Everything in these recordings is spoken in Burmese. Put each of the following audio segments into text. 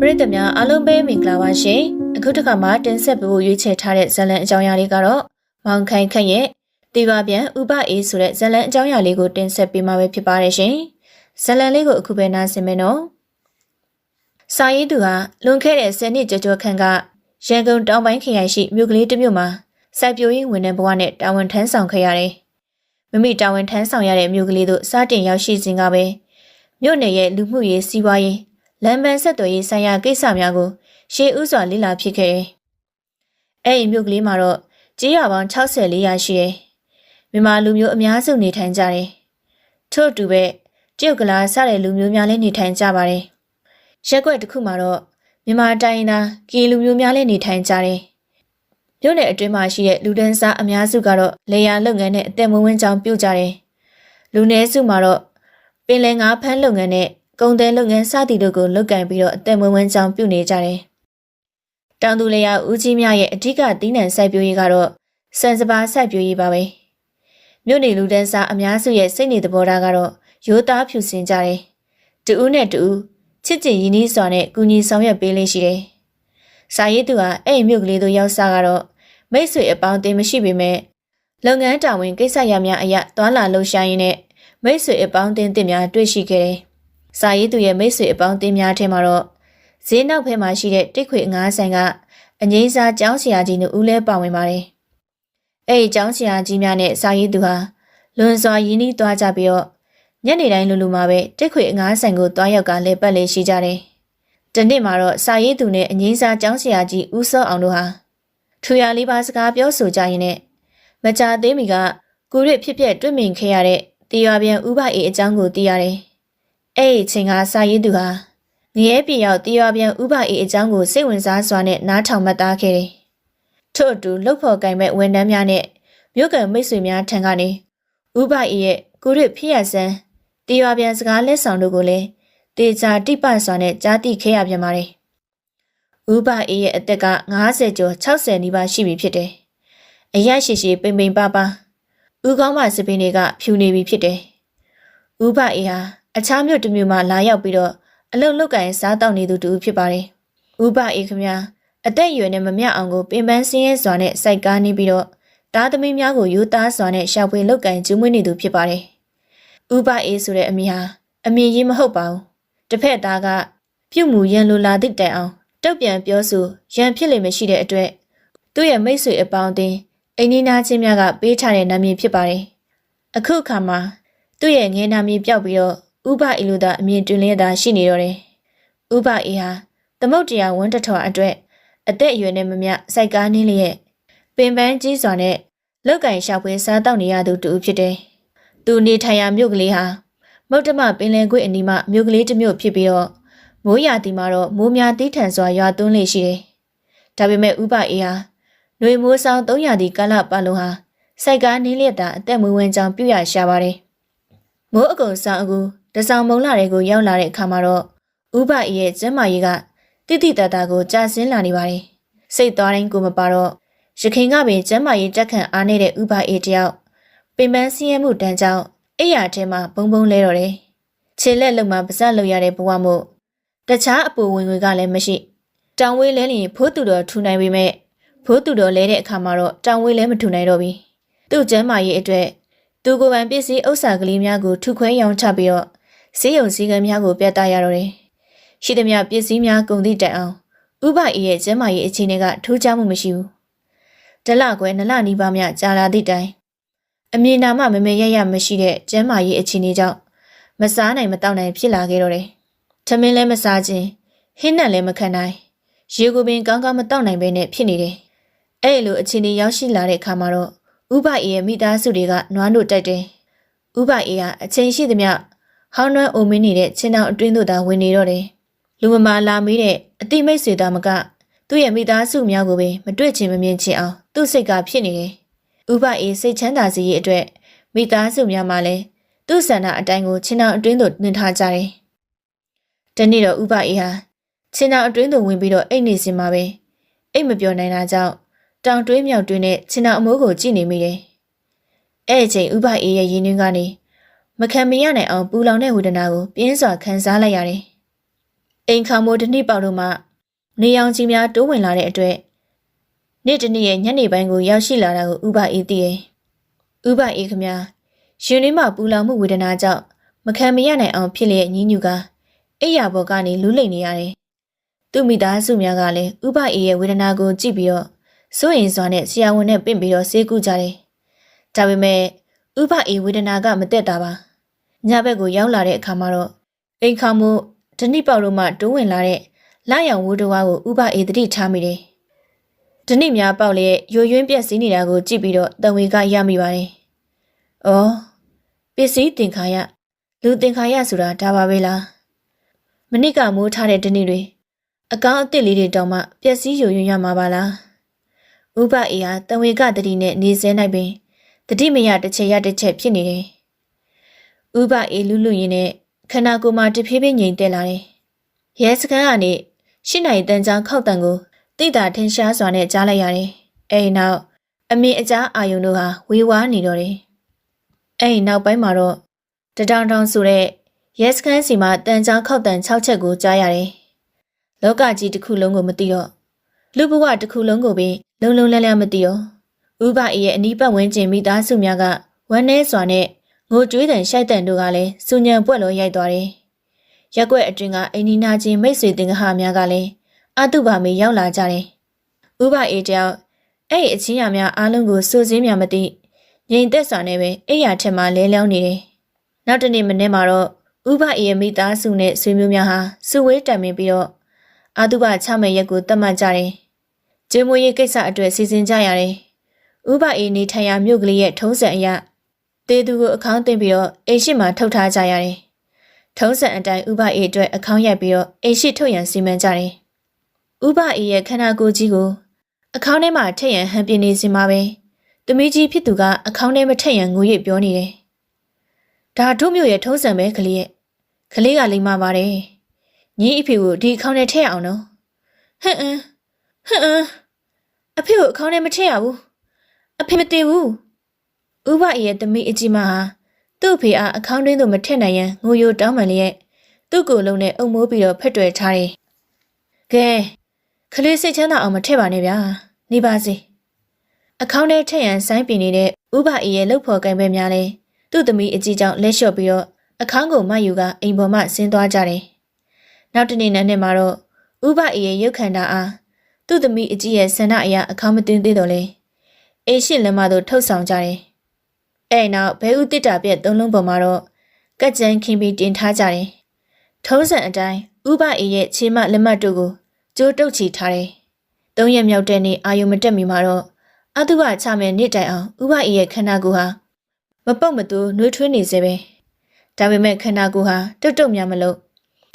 ပရိသတ်များအားလုံးပဲမင်္ဂလာပါရှင်အခုတစ်ခါမှတင်ဆက်ပေးဖို့ရွေးချယ်ထားတဲ့ဇာတ်လံအကြောင်းအရာလေးကတော့မောင်ခိုင်ခန့်ရဲ့တေပါပြန်ဥပအေးဆိုတဲ့ဇာတ်လံအကြောင်းအရာလေးကိုတင်ဆက်ပေးမှာပဲဖြစ်ပါတယ်ရှင်ဇာတ်လံလေးကိုအခုပဲနားဆင်မယ်နော်စာရေးသူဟာလွန်ခဲ့တဲ့10နှစ်ကျော်ကျော်ခန့်ကရန်ကုန်တောင်ပိုင်းခရိုင်ရှိမြို့ကလေးတစ်မြို့မှာစိုက်ပျိုးရေးဝန်ထမ်းဘဝနဲ့တာဝန်ထမ်းဆောင်ခဲ့ရတယ်မိမိတာဝန်ထမ်းဆောင်ရတဲ့မြို့ကလေးတို့စတင်ရောက်ရှိစဉ်ကပဲမြို့နယ်ရဲ့လူမှုရေးစီးပွားရေး လမ်းပန်းဆက်သွယ်ရေးဆိုင်ရာကိစ္စများကိုရှေးဥစွာလေ့လာဖြစ်ခဲ့တယ်။အဲ့ဒီမြို့ကလေးမှာတော့ကြေးရွာပေါင်း64ရာရှိတယ်။မြန်မာလူမျိုးအများစုနေထိုင်ကြတယ်။ထို့အတူပဲတရုတ်ကလာစတဲ့လူမျိုးများလည်းနေထိုင်ကြပါတယ်။ရက်ွက်တစ်ခုမှာတော့မြန်မာတိုင်းသားကီလူမျိုးများလည်းနေထိုင်ကြတယ်။မြို့နယ်အတွင်းမှာရှိတဲ့လူဒန်းစားအများစုကတော့လေယာလုပ်ငန်းနဲ့အသက်မွေးဝမ်းကြောင်းပြုကြတယ်။လူနည်းစုမှာတော့ပင်လယ်ငါးဖမ်းလုပ်ငန်းနဲ့ ကုန်သည်လုပ်ငန်းစသည်တို့ကိုလုပ်ကင်ပြီးတော့အသက်မွေးဝမ်းကြောင်းပြုနေကြတယ်။တောင်သူလျာဦးကြီးများရဲ့အဓိကသီးနှံစိုက်ပျိုးရေးကတော့စံစပါးစိုက်ပျိုးရေးပါပဲ။မြို့နေလူတန်းစားအများစုရဲ့စိတ်နေသဘောထားကတော့ရိုးသားဖြူစင်ကြတယ်။တူဦးနဲ့တူဦးချစ်ကြည်ရင်းနှီးစွာနဲ့ကူညီဆောင်ရွက်ပေးလေးရှိတယ်။စာရေးသူဟာအဲ့ဒီမြို့ကလေးတို့ရောက်စားကတော့မိတ်ဆွေအပေါင်းအသင်းမရှိပေမဲ့လုပ်ငန်းတာဝန်ကိစ္စရများအရာသွာလာလှုပ်ရှားရင်းနဲ့မိတ်ဆွေအပေါင်းအသင်းတင်များတွေ့ရှိခဲ့တယ်။ စာရေးသူရဲ့မိတ်ဆွေအပေါင်းအသင်းများထဲမှာတော့ဈေးနောက်ဘက်မှာရှိတဲ့တိတ်ခွေငါးဆိုင်ကအငိမ့်စားကျောင်းဆရာကြီးတို့ဦးလဲပါဝင်ပါတယ်။အဲ့ဒီကျောင်းဆရာကြီးများနဲ့စာရေးသူဟာလွန်စွာရင်းနှီးသွားကြပြီးတော့ညနေတိုင်းလူလူမှာပဲတိတ်ခွေငါးဆိုင်ကိုတွားရောက်ကလဲပတ်လေးရှိကြတယ်။တနေ့မှာတော့စာရေးသူနဲ့အငိမ့်စားကျောင်းဆရာကြီးဦးစောအောင်တို့ဟာထူရလေးပါစကားပြောဆိုကြရင်းနဲ့မကြသေးမီကကိုရစ်ဖြစ်ဖြစ်တွေ့မြင်ခဲ့ရတဲ့တီရွာပြန်ဥပအေအကြောင်းကိုသိရတယ်။ အဲ့ဒီအချိန်ကစာရေးသူဟာငရဲပြေရောက်တီရွာပြန်ဥပအေအကြောင်းကိုစိတ်ဝင်စားစွာနဲ့နားထောင်မှတ်သားခဲ့တယ်။ထို့အတူလှုပ်ဖော်ကင်မဲ့ဝန်ထမ်းများနဲ့မြို့ကန်မိတ်ဆွေများထံကနေဥပအေရဲ့ကိုရစ်ဖြစ်ရဆန်းတီရွာပြန်စကားလက်ဆောင်တို့ကိုလည်းတေချာတိပစွာနဲ့ကြားသိခဲ့ရပြန်ပါတယ်။ဥပအေရဲ့အသက်က90ကျော်60နီးပါးရှိပြီဖြစ်တယ်။အရရှိရှိပိန်ပိန်ပါပါဦးကောင်းမစပင်းတွေကဖြူနေပြီဖြစ်တယ်။ဦးဘအေဟာ အခြားမြို့တစ်မြို့မှလာရောက်ပြီးတော့အလုတ်လုတ်ကင်စားတောက်နေသူတူဖြစ်ပါတယ်။ဦးဘအေခမညာအသက်အရွယ်နဲ့မမျှအောင်ကိုပင်ပန်းစင်းရဲစွာနဲ့စိုက်ကားနေပြီးတော့တားသမီးများကိုယူသားစွာနဲ့ရှာဖွေလုတ်ကင်ကျူးမွေးနေသူဖြစ်ပါတယ်။ဦးဘအေဆိုတဲ့အမည်ဟာအမည်ကြီးမဟုတ်ပါဘူး။တစ်ဖက်သားကပြုတ်မှုရန်လိုလာသည့်တိုင်အောင်တုတ်ပြန်ပြောဆိုရန်ဖြစ်လိမ့်မရှိတဲ့အတွက်သူ့ရဲ့မိတ်ဆွေအပေါင်းအသင်းအိမ်နီးနားချင်းများကပေးထားတဲ့နာမည်ဖြစ်ပါတယ်။အခုအခါမှာသူ့ရဲ့ငယ်နာမည်ပျောက်ပြီးတော့ ဥပအီလိုသာအမြင်တွင်လျက်သာရှိနေတော့တယ်။ဥပအေဟာသမုတ်တရားဝန်းတထော်အတွက်အသက်အရွယ်နဲ့မမျှစိုက်ကားနှင်းလျက်ပင်ပန်းကြီးစွာနဲ့လောက်ကင်ရှာဖွေစားတောက်နေရသူတူဖြစ်တယ်။သူနေထိုင်ရာမြို့ကလေးဟာမုတ်တမပင်လယ်ကွေ့အနီးမှာမြို့ကလေးတစ်မြို့ဖြစ်ပြီးတော့မိုးရာသီမှာတော့မိုးများတီးထန်စွာရွာသွန်းလေရှိတယ်။ဒါပေမဲ့ဥပအေဟာ။နှွေမိုးဆောင်300ဒီကာလပတ်လုံးဟာစိုက်ကားနင်းလျက်တာအသက်မွေးဝမ်းကြောင်းပြုရရှာပါတယ်။မိုးအကုံဆောင်အကူ တဆောင်မုံလာတွေကိုရောက်လာတဲ့အခါမှာတော့ဥပအေရဲ့ကျမ်းမာရေးကတိတိတတ်တာကိုကြာဆင်းလာနေပါတယ်။စိတ်သွားတိုင်းကိုမပါတော့ရခင်ကပင်ကျမ်းမာရေးတက်ခံအားနေတဲ့ဥပအေတယောက်ပင်ပန်းစင်းရဲမှုတန်းကြောင့်အိယာထဲမှာဘုံဘုံလဲတော့တယ်။ခြေလက်လုံမှာပါဇက်လုံရတဲ့ဘဝမို့တခြားအပူဝင်တွေကလည်းမရှိ။တောင်ဝေးလဲလျင်ဖိုးသူတော်ထူနိုင်ပေမဲ့ဖိုးသူတော်လဲတဲ့အခါမှာတော့တောင်ဝေးလဲမထူနိုင်တော့ပြီသူ့ကျမ်းမာရေးအတွက်သူကိုယ်ပိုင်ပစ္စည်းဥစ္စာကလေးများကိုထုခွဲရောင်းချပြီးတော့ ဈေးရုံစည်းကမ်းများကိုပြသရတော့တယ်ရှိသမျှပစ္စည်းများကုန်သည့်တိုင်အောင်ဥပအေရဲ့ကျမ်းမာရေးအခြေအနေကထူးခြားမှုမရှိဘူးတလခွဲနလနီးပါးများကြာလာသည့်တိုင်အမြင်နာမှမမေရရမရှိတဲ့ကျမ်းမာရေးအခြေအနေကြောင့်မစားနိုင်မတောက်နိုင်ဖြစ်လာခဲ့တော့တယ်ထမင်းလည်းမစားခြင်းဟင်းနဲ့လည်းမခံနိုင်ရေကိုပင်ကောင်းကောင်းမတောက်နိုင်ပဲနဲ့ဖြစ်နေတယ်အဲ့လိုအခြေအနေရောက်ရှိလာတဲ့အခါမှာတော့ဥပအေရဲ့မိသားစုတွေကနွားတို့တိုက်တယ်။ဥပအေကအချိန်ရှိသမျှ ဟောင်းနွမ်းအိုမင်းနေတဲ့ချင်းတောင်အတွင်းသို့သာဝင်နေတော့တယ်။လူမမာလာမေးတဲ့အတိမိတ်ဆွေသားမကသူ့ရဲ့မိသားစုများကိုပဲမတွေ့ချင်မမြင်ချင်အောင်သူ့စိတ်ကဖြစ်နေတယ်။ဥပအေစိတ်ချမ်းသာစေရေးအတွက်မိသားစုများမှလည်းသူ့ဆန္ဒအတိုင်းကိုချင်းတောင်အတွင်းသို့နှင်ထားကြတယ်။တနေ့တော့ဥပအေဟာချင်းတောင်အတွင်းသို့ဝင်ပြီးတော့အိတ်နေစင်မှာပဲအိတ်မပြောနိုင်တာကြောင့်တောင်တွင်းမြောက်တွင်းနဲ့ချင်းနာအမိုးကိုကြည့်နေမိတယ်။အဲ့အချိန်ဥပအေးရဲ့ရင်းနှင်းကနေ မခံမရနိုင်အောင်ပူလောင်တဲ့ဝေဒနာကိုပြင်းစွာခံစားလိုက်ရတယ်အိမ်ခါမိုးတစ်နှစ်ပေါက်တို့မှနေအောင်ကြီးများတိုးဝင်လာတဲ့အတွက်နေ့တစ်နေ့ရဲ့ညနေပိုင်းကိုရောက်ရှိလာတာကိုဥပအေးသိရဲ့ဥပအေးခမရှင်ရင်းမှာပူလောင်မှုဝေဒနာကြောင့်မခံမရနိုင်အောင်ဖြစ်လျက်ညှဉ်းညူကအိယာဘော်ကနေလူးလိမ့်နေရတယ်သူမိသားစုများကလည်းဥပအေးရဲ့ဝေဒနာကိုကြည့်ပြီးတော့စိုးရင်စွာနဲ့ဆရာဝန်နဲ့ပင့်ပြီးတော့ဆေးကုကြတယ်ဒါပေမဲ့ဥပအေးဝေဒနာကမတက်တာပါ ညဘက်ကိုရောက်လာတဲ့အခါမှာတော့အိမ်ခါမိုးတနစ်ပေါက်တို့မှတိုးဝင်လာတဲ့လာရောင်ဝိုးတော်ကိုဥပအေးတတိထားမိတယ်။တနစ်များပေါက်လျက်ရွရွင်းပြက်စီးနေတာကိုကြည့်ပြီးတော့တံဝေကရမိပါတယ်။အော်ပစ္စည်းတင်ခါရလူတင်ခါရဆိုတာဒါပါပဲလား။မနစ်ကမိုးထားတဲ့တနစ်တွေအကောင့်အစ်စ်လေးတွေတောင်မှပျက်စီးရွရွင်းရမှာပါလား။ဥပအေးဟာတံဝေကတတိနဲ့နေစဲနိုင်ပင်တတိမရတစ်ချက်ရတစ်ချက်ဖြစ်နေတယ်။ ဥပအေးလူလူရင်းနဲ့ခန္ဓာကိုယ်မှာတဖြည်းဖြည်းငြိမ်သက်လာတယ်။ရဲစခန်းကနေရှင်းနိုင်တန်ချောင်းခောက်တန်ကိုတိတာထင်ရှားစွာနဲ့ကြားလိုက်ရတယ်။အဲဒီနောက်အမင်းအကြားအာယုံတို့ဟာဝေဝါးနေတော့တယ်။အဲဒီနောက်ပိုင်းမှာတော့တတောင်တောင်ဆိုတဲ့ရဲစခန်းစီမှာတန်ချောင်းခောက်တန်6ချက်ကိုကြားရတယ်။လောကကြီးတစ်ခုလုံးကိုမသိတော့လူဘဝတစ်ခုလုံးကိုပင်လုံလုံလည်လည်မသိတော့ဥပအေးရဲ့အနီးပတ်ဝန်းကျင်မိသားစုများကဝမ်းနည်းစွာနဲ့ ငိုကြွေးတန်ရှိုက်တန်တို့ကလည်းစူညံပွက်လို့ရိုက်သွားတယ်။ရက်ွက်အတွင်ကအိန္ဒိနာချင်းမိတ်ဆွေတင်ကဟာများကလည်းအတုပါမေရောက်လာကြတယ်။ဥပအေးတယောက်အဲ့ဒီအချင်းရများအားလုံးကိုစိုးစင်းမြမသိငြိမ်သက်စွာနဲ့ပဲအိယာထက်မှလဲလျောင်းနေတယ်။နောက်တနေ့မနေ့မှာတော့ဥပအေးရဲ့မိသားစုနဲ့ဆွေမျိုးများဟာစုဝေးတံမင်ပြီးတော့အာတုပချမဲ့ရက်ကိုတတ်မှတ်ကြတယ်။ကျေးမွေးရေးကိစ္စအတွက်စီစဉ်ကြရတယ်။ဥပအေးနေထိုင်ရာမြို့ကလေးရဲ့ထုံးစံအရ တေသူကိုအခေါင်းတင်ပြီးတော့အိမ်ရှိမှထုတ်ထားကြရတယ်။ထုံးစံအတိုင်းဥပအေးအတွက်အခေါင်းရိုက်ပြီးတော့အိမ်ရှိထုတ်ရန်စီမံကြတယ်။ဥပအေးရဲ့ခန္ဓာကိုယ်ကြီးကိုအခေါင်းထဲမှာထည့်ရန်ဟန်ပြနေစင်မှာပဲ။သမီးကြီးဖြစ်သူကအခေါင်းထဲမထည့်ရန်ငိုရိပ်ပြောနေတယ်။ဒါတို့မျိုးရဲ့ထုံးစံပဲကလေးရဲ့။ကလေးကလိမ္မာပါတယ်။ညီအဖေကိုဒီအခေါင်းထဲထည့်ရအောင်နော်။ဟမ်အင်းဟမ်အင်းအဖေကိုအခေါင်းထဲမထည့်ရဘူး။အဖေမတည်ဘူး။ ဥပအေရဲ့သမီးအကြီးမဟာသူ့ဖေအားအခေါင်းတွင်းသို့မထည့်နိုင်ရန်ငိုယိုတောင်းပန်လျက်သူ့ကိုယ်လုံးနဲ့အုံမိုးပြီးတော့ဖက်တွယ်ထားတယ်။ကဲခလေးစိတ်ချမ်းသာအောင်မထည့်ပါနဲ့ဗျာ။နေပါစေ။အခေါင်းထဲထည့်ရန်ဆိုင်းပင်နေတဲ့ဥပအေရဲ့လှုပ်ဖော်ကံပဲများလဲသူ့သမီးအကြီးကြောင့်လက်လျှော့ပြီးတော့အခေါင်းကိုမယူကအိမ်ပေါ်မှဆင်းသွားကြတယ်။နောက်တနေ့နန်းနဲ့မှာတော့ဥပအေရဲ့ရုပ်ခန္ဓာအားသူ့သမီးအကြီးရဲ့ဆန္ဒအရာအခေါင်းမသွင်းသေးတော့လေ။အိမ်ရှိလမ်းမသို့ထုတ်ဆောင်ကြတယ်။ အဲ့နောက်ဘဲဥတစ်တာပြက်သုံးလုံးပေါ်မှာတော့ကက်ကြန်ခင်းပြီးတင်ထားကြတယ်။ထုံးစံအတိုင်းဥပအေရဲ့ခြေမလက်မတို့ကိုကြိုးတုပ်ချီထားတယ်။သုံးရက်မြောက်တဲ့နေ့အာယုံမတက်မီမှာတော့အတုပချမယ်နေ့တိုင်အောင်ဥပအေရဲ့ခန္ဓာကိုယ်ဟာမပုတ်မတူနှွေးထွေးနေစေပဲ။ဒါပေမဲ့ခန္ဓာကိုယ်ဟာတုတ်တုတ်များမလို့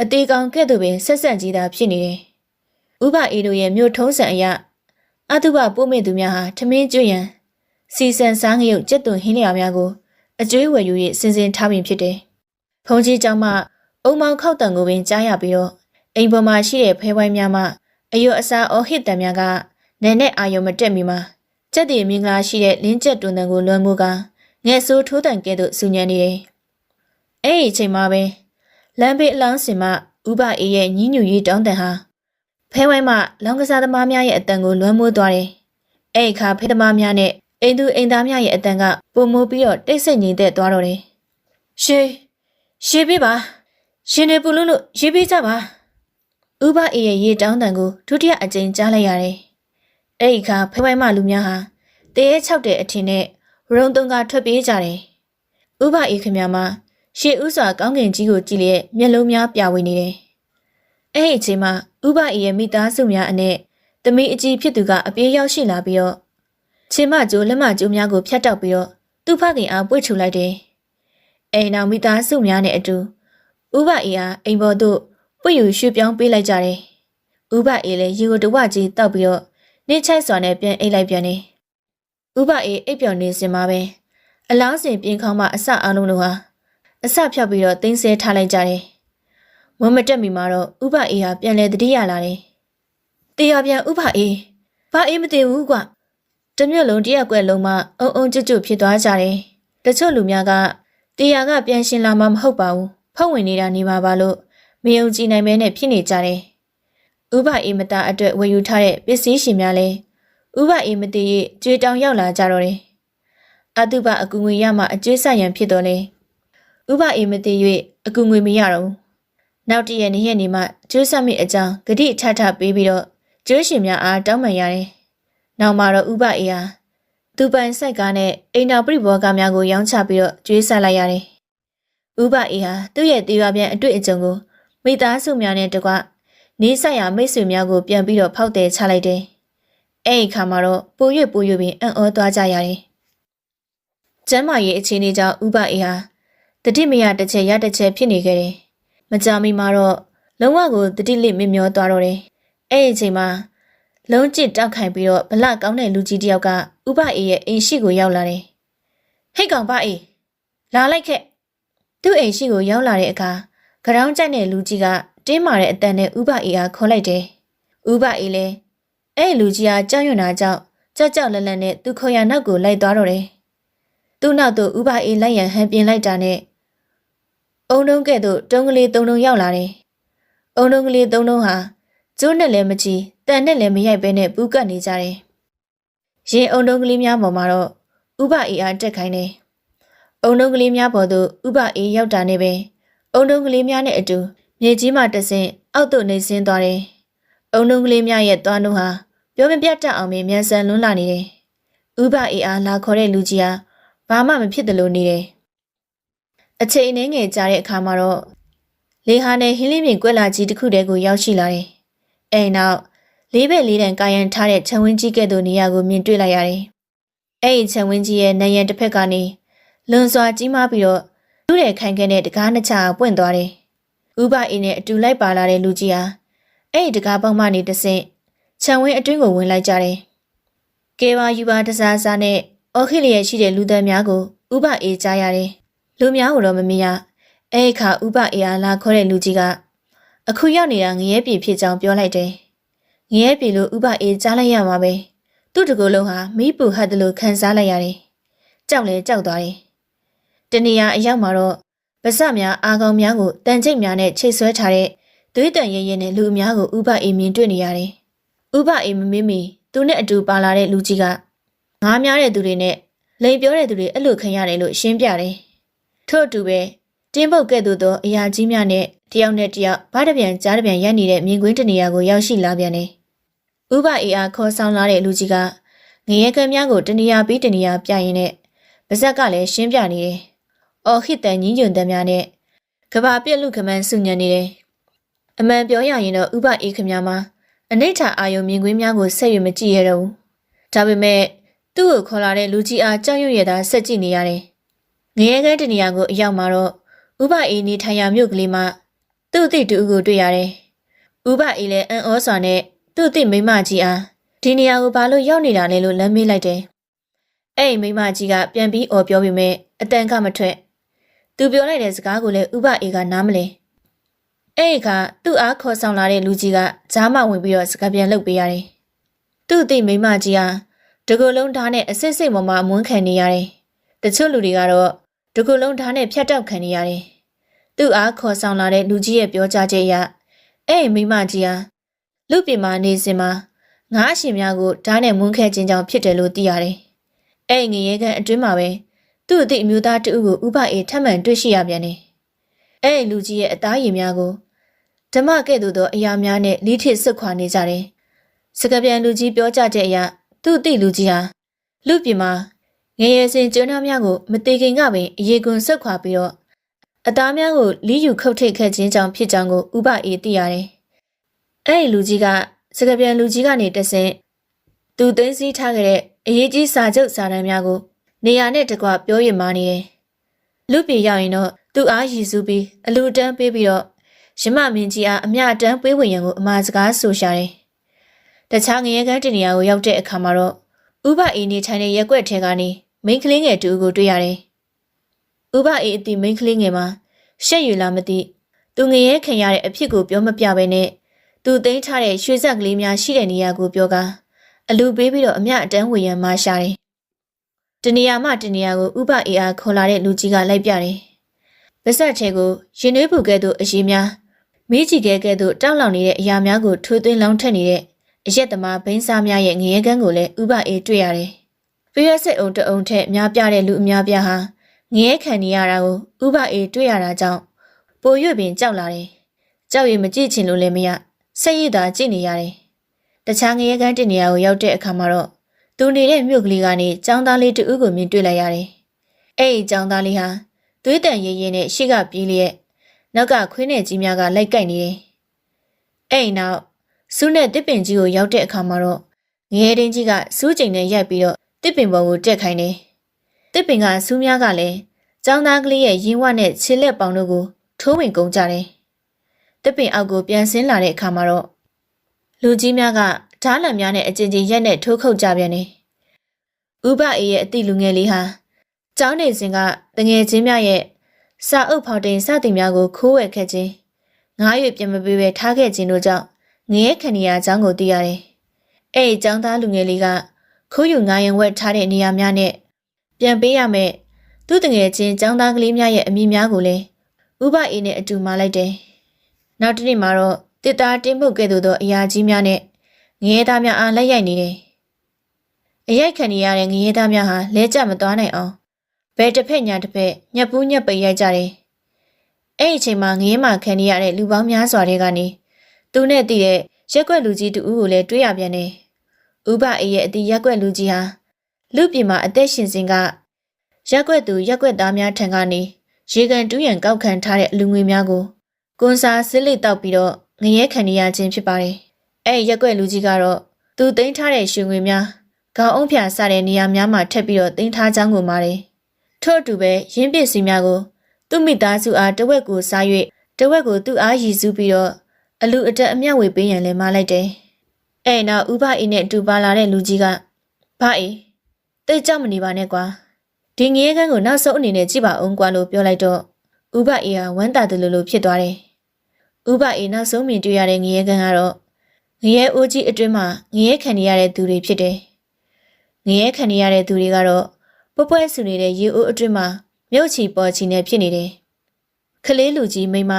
အသေးကောင်ကဲ့သို့ပင်ဆက်ဆက်ကြီးသာဖြစ်နေတယ်။ဥပအေတို့ရဲ့မြို့ထုံးစံအရအတုပပို့မဲ့သူများဟာထမင်းကျွရန် စီစံစားငရုတ်ကြက်သွန်ဟင်းလျာများကိုအကျွေးဝယ်ယူ၍စင်စင်ထားပင်ဖြစ်တယ်။ဖုန်ကြီးကျောင်းမှအုံမောင်ခောက်တံကိုပင်ကြားရပြီးတော့အိမ်ပေါ်မှာရှိတဲ့ဖဲဝိုင်းများမှအယုတ်အစားအော်ဟစ်တံများကနဲနဲ့အာယုံမတက်မီမှာကြက်တည်မင်္ဂလာရှိတဲ့လင်းကျက်တွန်တံကိုလွှမ်းမိုးကငဲ့ဆိုးထိုးတံကဲ့သို့စူညံနေတယ်။အဲ့ဒီအချိန်မှာပဲလမ်းဘေးအလောင်းစင်မှဥပအေးရဲ့ညီးညူရေးတောင်းတန်ဟာဖဲဝိုင်းမှလောင်ကစားသမားများရဲ့အတန်ကိုလွှမ်းမိုးသွားတယ်။အဲ့ဒီအခါဖဲသမားများနဲ့ အိမ်သူအိမ်သားများရဲ့အတန်ကပုံမိုးပြီးတော့တိတ်ဆိတ်ငြိမ်သက်သွားတော့တယ်။ရှေးရှေးပေးပါရှင်နေပူလို့လို့ရေးပေးကြပါ။ဥပအေးရဲ့ရေတောင်းတန်ကိုဒုတိယအကြိမ်ကြားလိုက်ရတယ်။အဲ့ဒီအခါဖဲဖိုင်မလူများဟာတရေ၆တဲ့အထင်နဲ့ရုံတုံကထွက်ပြေးကြတယ်။ဥပအေးခင်ဗျာမရှေးဥစွာကောင်းကင်ကြီးကိုကြည့်လျက်မျက်လုံးများပြဝေနေတယ်။အဲ့ဒီအချိန်မှာဥပအေးရဲ့မိသားစုများအနဲ့သမီးအကြီးဖြစ်သူကအပြေးရောက်ရှိလာပြီးတော့ ချင်းမကျိုးလက်မကျိုးများကိုဖြတ်တောက်ပြီးတော့သူ့ဖခင်အားပွေ့ချူလိုက်တယ်။အိမ်နောက်မိသားစုများနဲ့အတူဥပအေးအားအိမ်ပေါ်သို့ပွေ့ယူရွှေ့ပြောင်းပေးလိုက်ကြတယ်။ဥပအေးလည်းရေကိုတဝကြီးတောက်ပြီးတော့နေချိုက်စွာနဲ့ပြန်အိတ်လိုက်ပြန်တယ်။ဥပအေးအိပ်ပျော်နေစင်မှာပဲအလောင်းစင်ပြင်ခေါင်းမှအစအလုံးတို့ဟာအစဖြောက်ပြီးတော့တင်းဆဲထားလိုက်ကြတယ်။ဝမ်းမတက်မီမှာတော့ဥပအေးဟာပြန်လဲတတိယလာတယ်။တရားပြန်ဥပအေးဘာအေးမသိဘူးကွာ တမြက်လုံးတရက်ကွက်လုံးမှအုံအုံကျွတ်ကျွတ်ဖြစ်သွားကြတယ်။တချို့လူများကတရားကပြန်ရှင်လာမှမဟုတ်ပါဘူး။ဖုတ်ဝင်နေတာနေပါပါလို့မယုံကြည်နိုင်မဲနဲ့ဖြစ်နေကြတယ်။ဥပအေမတာအတွက်ဝယ်ယူထားတဲ့ပစ္စည်းရှင်များလည်းဥပအေမတည်ရဲ့ကြွေတောင်ရောက်လာကြတော့တယ်။အတုပအကူငွေရမှအကျွေးဆက်ရန်ဖြစ်တော်လေ။ဥပအေမတည်၍အကူငွေမရတော့ဘူး။နောက်တည့်ရက်နေ့ရက်နေ့မှကျွေးဆက်မိအကြောင်းဂတိထထပေးပြီးတော့ကျွေးရှင်များအားတောင်းပန်ရတယ်။ နောက်မှာတော့ဥပအေဟာသူပိုင်ဆိုင်ကားနဲ့အိမ်တော်ပြိဘောကများကိုရောင်းချပြီးတော့ကျွေးဆက်လိုက်ရတယ်။ဥပအေဟာသူ့ရဲ့တေးရွာပြန်အတွေ့အကြုံကိုမိသားစုများနဲ့တကွနေဆက်ရမိတ်ဆွေများကိုပြန်ပြီးတော့ဖောက်တယ်ချလိုက်တယ်။အဲ့ဒီခါမှာတော့ပိုရွပိုရွပင်အံ့ဩသွားကြရတယ်။ကျမ်းမာရေးအခြေအနေကြောင့်ဥပအေဟာတတိမယတစ်ချက်ရတစ်ချက်ဖြစ်နေခဲ့တယ်။မကြာမီမှာတော့လုံးဝကိုတတိလစ်မမျောသွားတော့တယ်။အဲ့ဒီအချိန်မှာ လုံးကျစ်တောက်ခိုင်ပြီးတော့ဗလကောင်းတဲ့လူကြီးတယောက်ကဥပအေရဲ့အိမ်ရှိကိုရောက်လာတယ်။ဟိတ်ကောင်ပါအေးလာလိုက်ခဲ့သူ့အိမ်ရှိကိုရောက်လာတဲ့အခါကရောင်းကြိုက်တဲ့လူကြီးကတင်းမာတဲ့အတန်နဲ့ဥပအေအားခေါ်လိုက်တယ်။ဥပအေလည်းအဲ့လူကြီးကကြောက်ရွံ့တာကြောင့်ကြောက်ကြောက်လန့်လန့်နဲ့သူခေါ်ရနောက်ကိုလိုက်သွားတော့တယ်။သူ့နောက်သို့ဥပအေလိုက်ရန်ဟန်ပြင်းလိုက်တာနဲ့အုံတုံးကဲ့သို့တုံးကလေးသုံးလုံးရောက်လာတယ်။အုံတုံးကလေးသုံးလုံးဟာ ကျိုးနဲ့လည်းမကြည့်တန်နဲ့လည်းမရိုက်ပဲနဲ့ပူးကပ်နေကြတယ်။ရင်အုံတုံးကလေးများပေါ်မှာတော့ဥပအေအားတက်ခိုင်းတယ်။အုံတုံးကလေးများပေါ်သို့ဥပအေရောက်တာနဲ့ပဲအုံတုံးကလေးများနဲ့အတူမြေကြီးမှတဆင့်အောက်သို့နေဆင်းသွားတယ်။အုံတုံးကလေးများရဲ့သွားနှုံးဟာပြောမပြတ်တတ်အောင်မြန်ဆန်လွန်းလာနေတယ်။ဥပအေအားလာခေါ်တဲ့လူကြီးဟာဘာမှမဖြစ်တယ်လို့နေတယ်။အချိန်အနည်းငယ်ကြာတဲ့အခါမှာတော့လေဟာနဲ့ဟင်းလေးမြင်ကွက်လာကြီးတစ်ခုတည်းကိုရောက်ရှိလာတယ်။ အဲနောက်လေးဘက်လေးတန်ကာယံထားတဲ့ခြံဝင်းကြီးကဲ့သို့နေရာကိုမြင်တွေ့လိုက်ရတယ်။အဲဒီခြံဝင်းကြီးရဲ့နံရံတစ်ဖက်ကနေလွန်စွာကြီးမားပြီးတော့သူ့ရဲ့ခိုင်ခဲတဲ့တကားနှစ်ချာပွင့်သွားတယ်။ဥပအေးနဲ့အတူလိုက်ပါလာတဲ့လူကြီးဟာအဲ့ဒီတကားပေါက်မှနေတဆင့်ခြံဝင်းအတွင်းကိုဝင်လိုက်ကြတယ်။ကဲပါယူပါတစားစားနဲ့အော်ခိလျက်ရှိတဲ့လူသားများကိုဥပအေးကြားရတယ်။လူများကိုတော့မမြင်ရ။အဲ့ဒီခါဥပအေးအားလာခေါ်တဲ့လူကြီးက အခုရောက်နေတာငရဲပြေဖြစ်ကြောင်းပြောလိုက်တယ်။ငရဲပြေလို့ဥပအေးကြားလိုက်ရမှာပဲ။သူ့တကူလုံးဟာမိပူဟတ်တယ်လို့ခံစားလိုက်ရတယ်။ကြောက်လဲကြောက်သွားတယ်။တနေရာအရောက်မှာတော့ဗစများအာကောင်များကိုတန်ကျိတ်များနဲ့ချိတ်ဆွဲထားတဲ့သွေးတန်ရဲရဲနဲ့လူအများကိုဥပအေးမြင်တွေ့နေရတယ်။ဥပအေးမမင်းမီသူနဲ့အတူပါလာတဲ့လူကြီးကငားများတဲ့သူတွေနဲ့လိန်ပြောတဲ့သူတွေအဲ့လိုခံရတယ်လို့ရှင်းပြတယ်။ထို့အတူပဲတင်းပုတ်ကဲ့သို့သောအရာကြီးများနဲ့ တယောက်နဲ့တယောက်ဘားတပြန်ကြားတပြန်ရက်နေတဲ့မြင်ကွင်းတနေရာကိုရောက်ရှိလာပြန်တယ်။ဥပအေးအားခေါ်ဆောင်လာတဲ့လူကြီးကငရဲကံများကိုတနေရာပြီးတနေရာပြရင်နဲ့ပါဇက်ကလည်းရှင်းပြနေတယ်။အော်ဟစ်တန်ကြီးညွန်တန်များနဲ့ကဘာပြက်လူခမန်းစုညံနေတယ်။အမှန်ပြောရရင်တော့ဥပအေးခမများမှာအနိဋ္ဌအာယုံမြင်ကွင်းများကိုဆက်ရမကြည့်ရတော့ဘူး။ဒါပေမဲ့သူ့ကိုခေါ်လာတဲ့လူကြီးအားကြောက်ရွံ့ရတာဆက်ကြည့်နေရတယ်။ငရဲကန်းတနေရာကိုအရောက်မှာတော့ဥပအေးနေထိုင်ရာမြို့ကလေးမှာ သူ့အသည့်တူကိုတွေ့ရတယ်။ဥပအေးလည်းအံ့ဩစွာနဲ့သူ့အသည့်မိမကြီးအားဒီနေရာကိုဘာလို့ရောက်နေတာလဲလို့လမ်းမေးလိုက်တယ်။အဲ့ဒီမိမကြီးကပြန်ပြီးអော်ပြောပေမဲ့အတန်ကမထွက်။သူပြောလိုက်တဲ့စကားကိုလည်းဥပအေးကနားမလဲ။အဲ့ဒီကသူ့အားခေါ်ဆောင်လာတဲ့လူကြီးကဂျားမဝင်ပြီးတော့စကားပြန်လုပ်ပေးရတယ်။သူ့အသည့်မိမကြီးဟာတကူလုံးဓာတ်နဲ့အစစ်စစ်ပေါ်မှာအမွန်းခံနေရတယ်။တချို့လူတွေကတော့တကူလုံးဓာတ်နဲ့ဖြတ်တောက်ခံနေရတယ်။ သူ့အားခေါ်ဆောင်လာတဲ့လူကြီးရဲ့ပြောကြားချက်အရအဲ့ဒီမိမကြီးဟာလူပြင်မာနေစဉ်မှာငါးအရှင်များကိုဓာတ်နဲ့မွန်းခဲခြင်းကြောင့်ဖြစ်တယ်လို့သိရတယ်။အဲ့ဒီငရဲကန်အတွင်းမှာပဲသူ့အသည့်အမျိုးသားတဦးကိုဥပအေထပ်မံတွေ့ရှိရပြန်တယ်။အဲ့ဒီလူကြီးရဲ့အသားရည်များကိုဓမ္မကဲ့သို့သောအရာများနဲ့လိထစ်ဆွတ်ခွာနေကြတယ်။စကပြန်လူကြီးပြောကြတဲ့အရာသူ့အသည့်လူကြီးဟာလူပြင်မှာငရဲစင်ကျွန်းသားများကိုမသေးခင်ကပင်အရေကွန်ဆွတ်ခွာပြီးတော့ အသားများကိုလီးယူခုတ်ထိတ်ခဲ့ခြင်းကြောင့်ဖြစ်ကြောင်းကိုဥပအေသိရတယ်။အဲ့ဒီလူကြီးကစကပြန်လူကြီးကနေတဆင့်သူသိမ်းစည်းထားခဲ့တဲ့အရေးကြီးစာချုပ်စာတမ်းများကို နေရာနဲ့တကွပြောရမာနေတယ်။လူပြေရောက်ရင်တော့သူအားရည်စူးပြီးအလူတန်းပေးပြီးတော့ရမမင်းကြီးအားအမျှတန်းပေးဝင်ရန်ကိုအမှားစကားဆိုရှာတယ်။တခြားငရဲကန်းတနေရာကိုရောက်တဲ့အခါမှာတော့ဥပအေးနေထိုင်တဲ့ရက်ွက်ထဲကနေမိန်းကလေးငယ်တူကိုတွေ့ရတယ်။ ဥပအေးအတိမိန်းကလေးငယ်မှာရှက်ယူလာမသိသူငရဲခံရတဲ့အဖြစ်ကိုပြောမပြဘဲနဲ့သူသိမ်းထားတဲ့ရွှေဆက်ကလေးများရှိတဲ့နေရာကိုပြောကာအလူပေးပြီးတော့အမျှအတန်းဝေရန်မရှာတယ်။တနေရာမှတနေရာကိုဥပအေးအားခေါ်လာတဲ့လူကြီးကလိုက်ပြတယ်။ဗဆက်ချေကိုရင်နှွေးပူကဲ့သို့အရေးများမေးကြည့်ခဲ့ကဲ့သို့တောက်လောင်နေတဲ့အရာများကိုထိုးသွင်းလောင်းထက်နေတဲ့အရက်သမားဘိန်းစားများရဲ့ငရဲကန်းကိုလည်းဥပအေးတွေ့ရတယ်။ပြည့်ရစိတ်အုံတအုံထက်များပြတဲ့လူအများပြားဟာ ငရဲခံနေရတာကိုဥပအေးတွေ့ရတာကြောင့်ပိုရွပင်ကြောက်လာတယ်။ကြောက်ရမကြည့်ချင်လို့လည်းမရစိတ်ရည်သာကြည့်နေရတယ်။တခြားငရဲကန်းတင်နေရာကိုရောက်တဲ့အခါမှာတော့သူနေတဲ့မြို့ကလေးကနေចောင်းသားလေးတဦးကိုမြင်တွေ့လိုက်ရတယ်။အဲ့ဒီចောင်းသားလေးဟာသွေးတန်ရဲရဲနဲ့ရှေ့ကပြေးလျက်နောက်ကခွေးနဲ့ကြီးများကလိုက်ကိုက်နေတယ်။အဲ့ဒီနောက်စူးနဲ့တစ်ပင်ကြီးကိုရောက်တဲ့အခါမှာတော့ငရဲတင်းကြီးကစူးကျိန်နဲ့ရိုက်ပြီးတော့တစ်ပင်ပေါ်ကိုတက်ခိုင်းတယ်။ တစ်ပင်ကစူးများကလည်းចောင်းသားကလေးရဲ့ရင်ဝနဲ့ခြေလက်ပေါင်တို့ကိုထိုးဝင်ကုန်ကြတယ်။တစ်ပင်အောက်ကိုပြန်ဆင်းလာတဲ့အခါမှာတော့လူကြီးများကဓားလံများနဲ့အကျဉ်းချင်းရက်နဲ့ထိုးခုတ်ကြပြန်တယ်။ဥပအေးရဲ့အတိလူငယ်လေးဟာကျောင်းနေစဉ်ကတငယ်ချင်းများရဲ့စာအုပ်ဖောက်တင်စသည်များကိုခိုးဝယ်ခဲ့ခြင်းငားရွပြန်မပေးဘဲထားခဲ့ခြင်းတို့ကြောင့်ငရဲခဏီယာအကြောင်းကိုသိရတယ်။အဲ့ဒီကျောင်းသားလူငယ်လေးကခိုးယူငားရင်ဝက်ထားတဲ့နေရာများနဲ့ ပြန်ပေးရမယ်သူတငယ်ချင်းကျောင်းသားကလေးများရဲ့အမိများကိုလည်းဥပအေးနဲ့အတူမာလိုက်တယ်။နောက်တစ်နေ့မှာတော့တစ်သားတင်းပုတ်ကဲ့သို့သောအရာကြီးများနဲ့ငရဲသားများအားလက်ရိုက်နေတယ်။အရိုက်ခံနေရတဲ့ငရဲသားများဟာလဲကျမသွားနိုင်အောင်ဘယ်တစ်ဖက်ညာတစ်ဖက်ညက်ပူးညက်ပိတ်ရိုက်ကြတယ်။အဲ့ဒီအချိန်မှာငရဲမှာခံနေရတဲ့လူပေါင်းများစွာတွေကနေသူနဲ့တည်တဲ့ရက်ွက်လူကြီးတူဦးကိုလည်းတွေးရပြန်တယ်။ဥပအေးရဲ့အတီရက်ွက်လူကြီးဟာ လူပြည်မှာအသက်ရှင်စဉ်ကရက်ွက်သူရက်ွက်သားများထံကနေရေကန်တူးရန်ကောက်ခံထားတဲ့အလူငွေများကိုကွန်စာစစ်လက်တောက်ပြီးတော့ငရဲခံနေရခြင်းဖြစ်ပါတယ်။အဲ့ဒီရက်ွက်လူကြီးကတော့သူသိမ်းထားတဲ့ရွှေငွေများခေါင်းအုံးဖြာစတဲ့နေရာများမှာထပ်ပြီးတော့သိမ်းထားကြောင်းကိုမာတယ်။ထို့အတူပဲရင်းပစ္စည်းများကိုသူ့မိသားစုအားတဝက်ကိုစား၍တဝက်ကိုသူ့အားရည်စူးပြီးတော့အလူအတက်အမျက်ဝေပေးရန်လည်းမလိုက်တယ်။အဲ့နောက်ဥပအေးနဲ့အတူပါလာတဲ့လူကြီးကဘာအေး တိတ်ကြမနေပါနဲ့ကွာဒီငရဲကန်းကိုနောက်ဆုံးအနေနဲ့ကြည့်ပါအောင်ကွာလို့ပြောလိုက်တော့ဥပအေးဟာဝမ်းသာတယ်လို့လို့ဖြစ်သွားတယ်။ဥပအေးနောက်ဆုံးမြင်တွေ့ရတဲ့ငရဲကန်းကတော့ငရဲအိုးကြီးအတွင်းမှာငရဲခံနေရတဲ့သူတွေဖြစ်တယ်။ငရဲခံနေရတဲ့သူတွေကတော့ပွဲပွဲဆူနေတဲ့ရေအိုးအတွင်းမှာမြုပ်ချီပေါ်ချီနေဖြစ်နေတယ်။ခလေးလူကြီးမိမ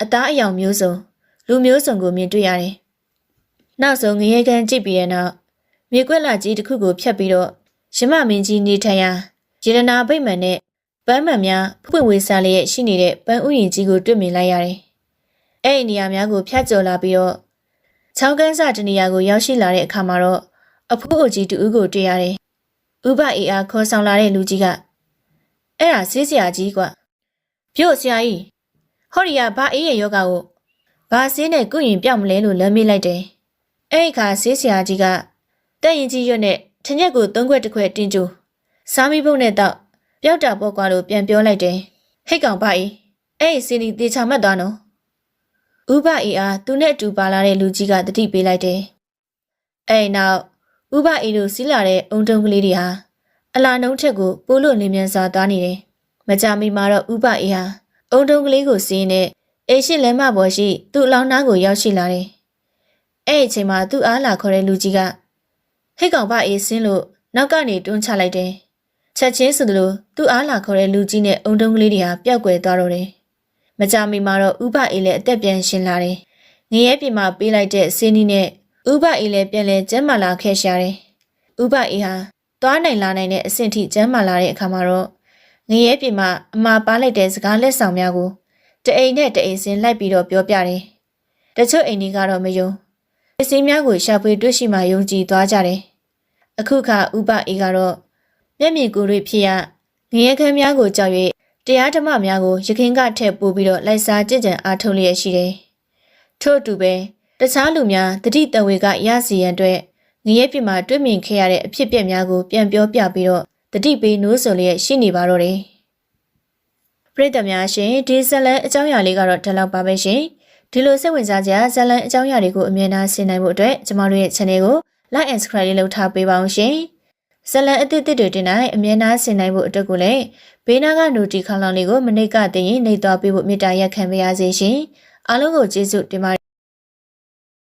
အသားအယောင်မျိုးစုံလူမျိုးစုံကိုမြင်တွေ့ရတယ်။နောက်ဆုံးငရဲကန်းကြည့်ပြီးတဲ့နောက်မြေကွက်လာကြီးတစ်ခုကိုဖြတ်ပြီးတော့ ရမမင်းကြီးနေထိုင်ရာရေဒနာဗိမ္မာန်နဲ့ပန်းမှန်များဖွင့်ဝေစားလျက်ရှိနေတဲ့ပန်းဥယျာဉ်ကြီးကိုတွေ့မြင်လိုက်ရတယ်။အဲ့ဒီနေရာများကိုဖြတ်ကျော်လာပြီးတော့ချောင်းကန်းစတနေရာကိုရောက်ရှိလာတဲ့အခါမှာတော့အဖိုးအိုကြီးတူဦးကိုတွေ့ရတယ်။ဥပအေအားခေါ်ဆောင်လာတဲ့လူကြီးကအဲ့ဒါဆေးဆရာကြီးကွ။ပြို့ဆရာကြီးဟော်ရီယာဘာအေးရဲ့ယောဂါကိုဘာဆေးနဲ့ကုရင်ပြောက်မလဲလို့လမ်းမေးလိုက်တယ်။အဲ့ဒီခါဆေးဆရာကြီးကတက်ရင်ကြီးရွတ်နဲ့ ထညက်ကိုသုံးခွက်တစ်ခွက်တင်းကျိုးစားမိဖို့နဲ့တော့ပျောက်တာပေါ့ကွာလို့ပြန်ပြောလိုက်တယ်။ဟိတ်ကောင်ပါအေးအဲ့ဒီစီနီတေချာမှတ်သွားနော်။ဥပအေးအားသူနဲ့အတူပါလာတဲ့လူကြီးကတတိပေးလိုက်တယ်။အဲ့နောက်ဥပအေးတို့စီးလာတဲ့အုံတုံးကလေးတွေဟာအလာနှုံးထက်ကိုပိုးလို့လင်းမြန်စွာသွားနေတယ်။မကြမီမှာတော့ဥပအေးဟာအုံတုံးကလေးကိုစီးနေအိရှိလမ်းမပေါ်ရှိသူ့အလောင်းသားကိုရောက်ရှိလာတယ်။အဲ့ဒီအချိန်မှာသူ့အားလာခေါ်တဲ့လူကြီးက ဟိတ်ကောင်ပအေးဆင်းလို့နောက်ကနေတွန်းချလိုက်တယ်။ချက်ချင်းဆိုသလိုသူ့အားလာခေါ်တဲ့လူကြီးနဲ့အုံတုံးကလေးတွေဟာပျောက်ကွယ်သွားတော့တယ်။မကြမီမှာတော့ဥပအေးလည်းအသက်ပြန်ရှင်လာတယ်။ငရဲပြင်မှာပေးလိုက်တဲ့စင်းနီးနဲ့ဥပအေးလည်းပြန်လဲကျမ်းမာလာခဲ့ရှာတယ်။ဥပအေးဟာသွားနိုင်လာနိုင်တဲ့အဆင့်ထိကျမ်းမာလာတဲ့အခါမှာတော့ငရဲပြင်မှာအမာပါလိုက်တဲ့စကားလက်ဆောင်များကိုတအိမ်နဲ့တအိမ်စင်လိုက်ပြီးတော့ပြောပြတယ်။တချို့အိမ်တွေကတော့မယုံ။ပစ္စည်းများကိုရှာဖွေတွေ့ရှိမှယုံကြည်သွားကြတယ်။ အခုခါဥပအေကတော့မျက်မြင်ကိုယ်တွေဖြစ်ရငရဲခမ်းများကိုကြောက်၍တရားဓမ္မများကိုရခင်ကထည့်ပို့ပြီးတော့လိုက်စားကြင်ကြံအားထုတ်လျက်ရှိတယ်။ထို့အတူပဲတခြားလူများတတိတဝေကရစီရန်အတွက်ငရဲပြမှာတွေ့မြင်ခဲ့ရတဲ့အဖြစ်အပျက်များကိုပြန်ပြောပြပြီးတော့တတိပေးနိုးဆိုလျက်ရှိနေပါတော့တယ်။ပရိသတ်များရှင်ဒီဇလန်အကြောင်းအရာလေးကတော့ဒီလောက်ပါပဲရှင်။ဒီလိုစိတ်ဝင်စားကြဇလန်အကြောင်းအရာတွေကိုအမြဲတမ်းဆင်နိုင်ဖို့အတွက်ကျမတို့ရဲ့ channel ကို like and subscribe လေးလုပ်ထားပေးပါအောင်ရှင်။ဇလန်အသစ်အသစ်တွေတင်တိုင်းအမြဲတမ်းဆင်နိုင်ဖို့အတွက်ကိုလည်းဘေးနားက notification ခေါင်းလောင်းလေးကိုမနိတ်ကတင်ရင်နှိပ်သွားပေးဖို့မေတ္တာရက်ခံပါရစေရှင်။အားလုံးကိုကျေးဇူးတင်ပါတယ်